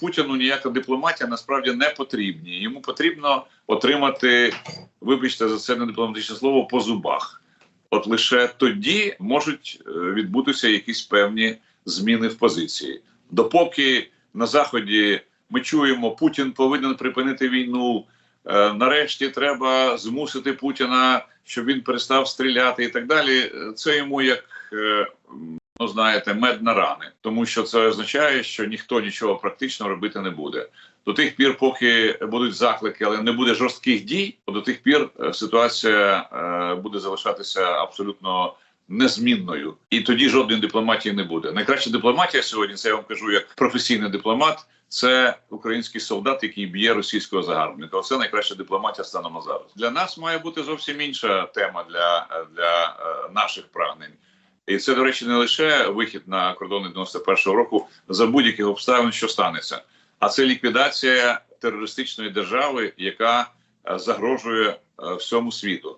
Путіну ніяка дипломатія насправді не потрібні. Йому потрібно отримати, вибачте за це не дипломатичне слово, по зубах. От лише тоді можуть е, відбутися якісь певні зміни в позиції. Допоки на заході ми чуємо, Путін повинен припинити війну. е, Нарешті треба змусити Путіна, щоб він перестав стріляти і так далі. Е, Це йому як ну знаєте, мед на рани, тому що це означає, що ніхто нічого практично робити не буде. До тих пір, поки будуть заклики, але не буде жорстких дій, до тих пір е, ситуація е, буде залишатися абсолютно незмінною, і тоді жодної дипломатії не буде. Найкраща дипломатія сьогодні, це я вам кажу як професійний дипломат. Це український солдат, який б'є російського загарбника. Оце найкраща дипломатія станом на зараз. Для нас має бути зовсім інша тема для, для е, наших прагнень. І це, до речі, не лише вихід на кордони 91-го року за будь-яких обставин, що станеться, а це ліквідація терористичної держави, яка е, загрожує е, всьому світу.